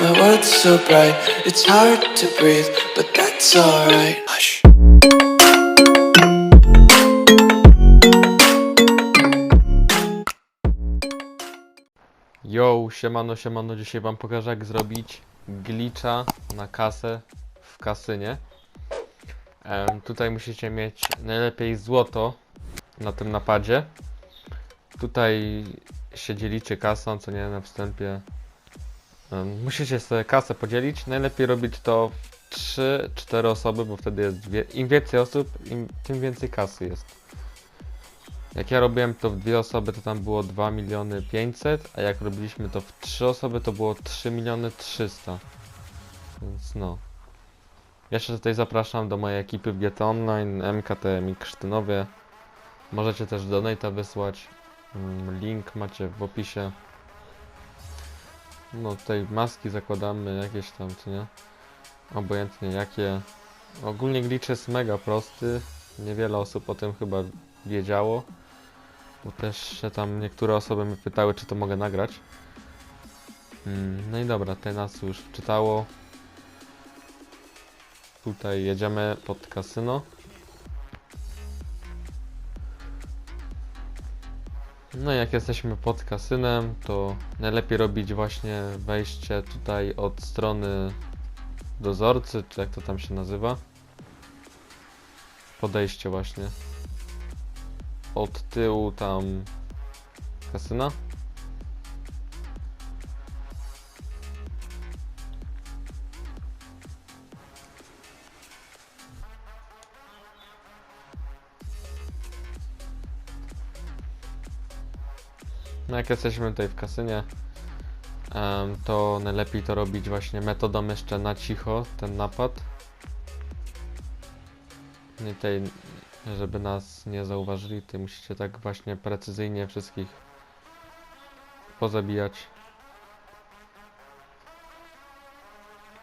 My world's so bright, it's hard to breathe, but that's alright. Hush. Yo, siemano, siemano, dzisiaj wam pokażę jak zrobić glitcha na kasę w kasynie. Em, tutaj musicie mieć najlepiej złoto na tym napadzie. Tutaj się kasą, co nie na wstępie. Musicie sobie kasę podzielić. Najlepiej robić to w 3-4 osoby, bo wtedy jest wie... im więcej osób, im, tym więcej kasy jest. Jak ja robiłem to w dwie osoby, to tam było 2 miliony 500, a jak robiliśmy to w trzy osoby, to było 3 miliony 300. Więc no. Jeszcze tutaj zapraszam do mojej ekipy w Online, MKTM i Krztynowie. Możecie też donate'a wysłać. Mm, Link macie w opisie. No tutaj maski zakładamy, jakieś tam, czy nie? Obojętnie jakie. Ogólnie glitch jest mega prosty. Niewiele osób o tym chyba wiedziało. Bo też się tam niektóre osoby mnie pytały, czy to mogę nagrać. Mm, No i dobra, tutaj nas już wczytało. Tutaj jedziemy pod kasyno. No jak jesteśmy pod kasynem, to najlepiej robić właśnie wejście tutaj od strony dozorcy, czy jak to tam się nazywa. Podejście właśnie od tyłu tam kasyna. No jak jesteśmy tutaj w kasynie, to najlepiej to robić właśnie metodą jeszcze na cicho, ten napad. Nie tej żeby nas nie zauważyli, ty musicie tak właśnie precyzyjnie wszystkich pozabijać.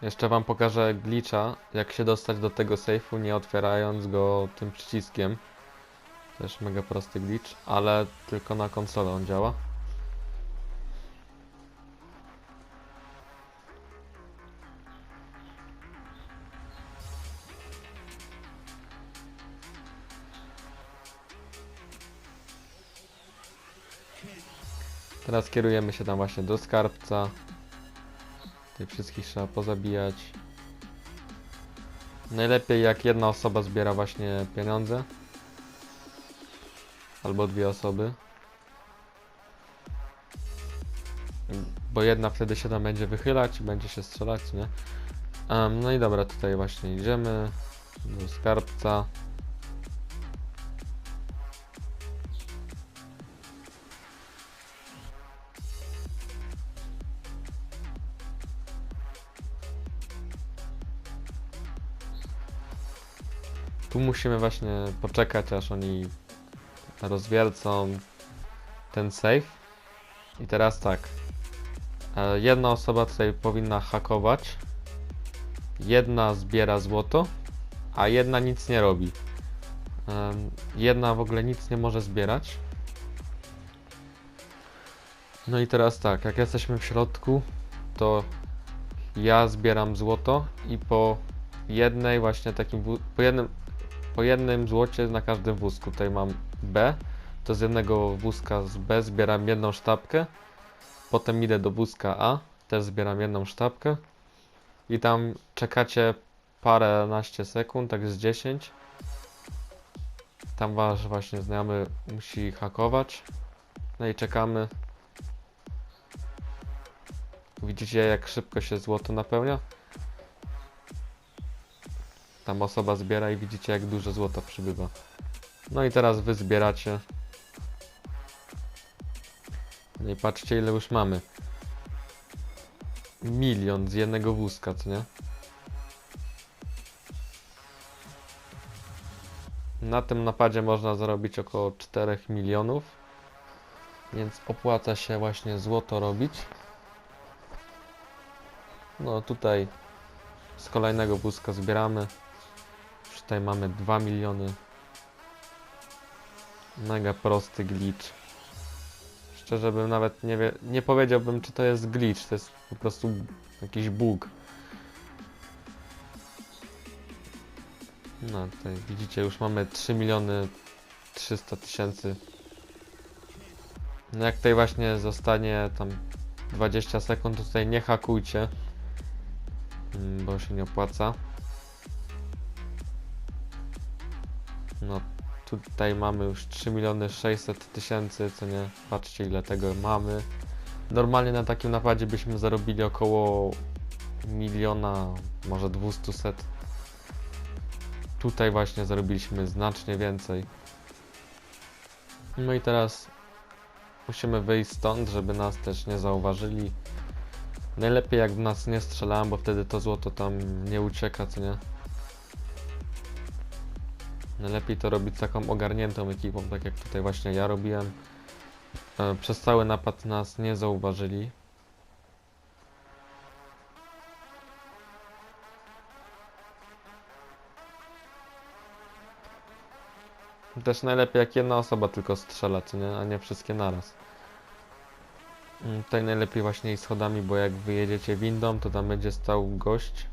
Jeszcze wam pokażę glitcha, jak się dostać do tego safe'u, nie otwierając go tym przyciskiem. Też mega prosty glitch, ale tylko na konsolę on działa. Teraz kierujemy się tam właśnie do skarbca. Tych wszystkich trzeba pozabijać. Najlepiej jak jedna osoba zbiera właśnie pieniądze. Albo dwie osoby. Bo jedna wtedy się tam będzie wychylać i będzie się strzelać, nie? Em, no i dobra, tutaj właśnie idziemy do skarbca. Tu musimy właśnie poczekać, aż oni rozwiercą ten safe. I teraz tak. e, Jedna osoba tutaj powinna hakować. Jedna zbiera złoto, a jedna nic nie robi. Jedna w ogóle nic nie może zbierać. No i teraz tak, jak jesteśmy w środku, to ja zbieram złoto i po jednej właśnie takim po jednym po jednym złocie na każdym wózku. Tutaj mam B, to z jednego wózka z B zbieram jedną sztabkę. Potem idę do wózka A, też zbieram jedną sztabkę. I tam czekacie paręnaście sekund, tak z 10. Tam wasz właśnie znajomy musi hakować. No i czekamy. Widzicie jak szybko się złoto napełnia? Tam osoba zbiera i widzicie jak dużo złota przybywa. No i teraz wy zbieracie. No i patrzcie ile już mamy. Milion z jednego wózka, co nie? Na tym napadzie można zarobić około 4 milionów. Więc opłaca się właśnie złoto robić. No tutaj z kolejnego wózka zbieramy. Tutaj mamy 2 miliony. Mega prosty glitch. szczerze bym nawet nie wie, nie powiedziałbym czy to jest glitch, to jest po prostu jakiś bug. No tutaj widzicie już mamy 3 miliony 300 tysięcy. No jak tutaj właśnie zostanie tam 20 sekund, to tutaj nie hakujcie, mm, bo się nie opłaca. No tutaj mamy już 3 miliony 600 tysięcy, co nie? Patrzcie ile tego mamy. Normalnie na takim napadzie byśmy zarobili około miliona, może 200 Tutaj właśnie zarobiliśmy znacznie więcej. No i teraz musimy wyjść stąd, żeby nas też nie zauważyli. Najlepiej jak w nas nie strzelałem, bo wtedy to złoto tam nie ucieka, co nie? Najlepiej to robić taką ogarniętą ekipą, tak jak tutaj właśnie ja robiłem. E, Przez cały napad nas nie zauważyli. Też najlepiej jak jedna osoba tylko strzela, co nie? A nie wszystkie naraz. Mm, Tutaj najlepiej właśnie iść schodami, bo jak wyjedziecie windą, to tam będzie stał gość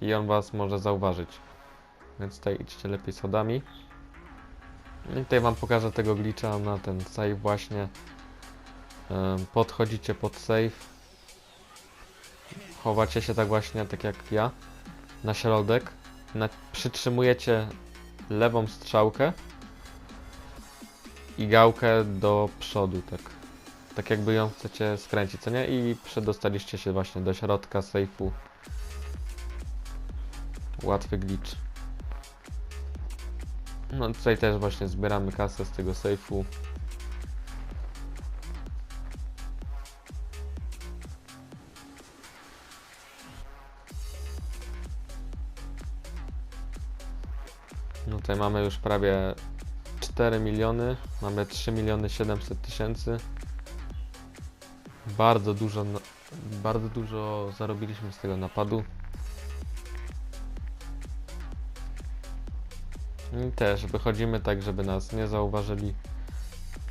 i on was może zauważyć. Więc tutaj idźcie lepiej schodami. I tutaj wam pokażę tego glitcha na ten save właśnie. Podchodzicie pod save. Chowacie się tak właśnie, tak jak ja, na środek. Na, przytrzymujecie lewą strzałkę i gałkę do przodu, tak. Tak jakby ją chcecie skręcić, co nie? I przedostaliście się właśnie do środka sejfu. Łatwy glitch. No tutaj też właśnie zbieramy kasę z tego sejfu. No tutaj mamy już prawie 4 miliony, mamy 3 miliony 700 tysięcy. Bardzo dużo, na- bardzo dużo zarobiliśmy z tego napadu. Też wychodzimy tak, żeby nas nie zauważyli.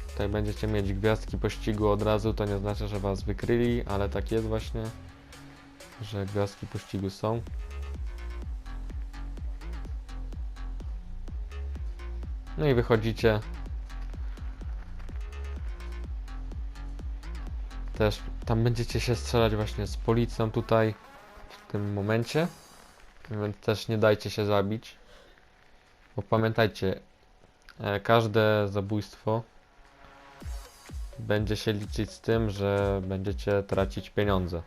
Tutaj będziecie mieć gwiazdki pościgu od razu, to nie znaczy, że was wykryli, ale tak jest właśnie, że gwiazdki pościgu są. No i wychodzicie. Też tam będziecie się strzelać właśnie z policją tutaj w tym momencie. Więc też nie dajcie się zabić. Bo pamiętajcie, e, każde zabójstwo będzie się liczyć z tym, że będziecie tracić pieniądze.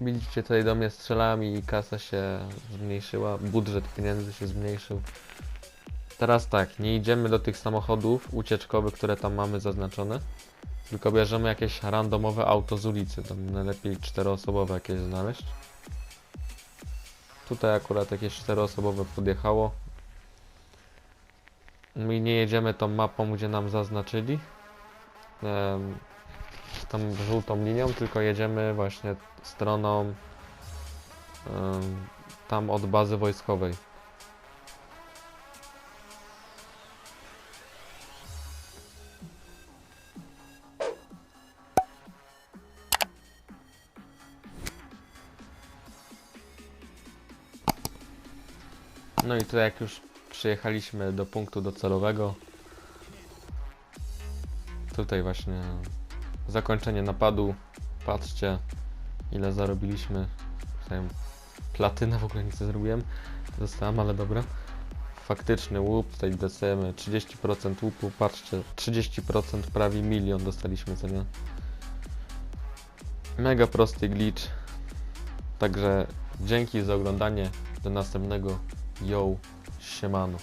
Widzicie, tutaj do mnie strzelałem i kasa się zmniejszyła, budżet pieniędzy się zmniejszył. Teraz tak, nie idziemy do tych samochodów ucieczkowych, które tam mamy zaznaczone, tylko bierzemy jakieś randomowe auto z ulicy, tam najlepiej czteroosobowe jakieś znaleźć. Tutaj akurat jakieś czteroosobowe podjechało. My nie jedziemy tą mapą, gdzie nam zaznaczyli. Tą żółtą linią, tylko jedziemy właśnie stroną tam od bazy wojskowej. No i tu jak już przyjechaliśmy do punktu docelowego, tutaj właśnie zakończenie napadu. Patrzcie, ile zarobiliśmy. Tutaj platynę w ogóle nic nie zrobiłem. Dostałem, ale dobra. Faktyczny łup, tutaj dostajemy 30% łupu. Patrzcie, 30% prawie milion dostaliśmy, co nie? Mega prosty glitch. Także dzięki za oglądanie. Do następnego. Yo, siemano.